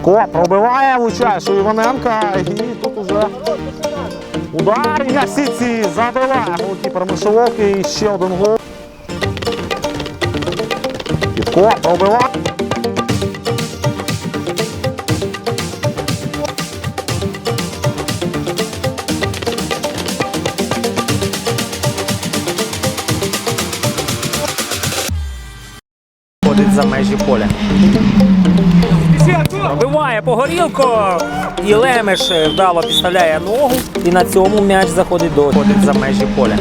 Підко пробиває, влучає, Іваненка. І тут уже удар. І на сітці забиває голкіпер Мишеловки. І ще один гол. Підко пробиває. Ходить за межі поля. Пробиває по горілку. І Лемеш е, вдало підставляє ногу. І на цьому м'яч заходить до за межі поля.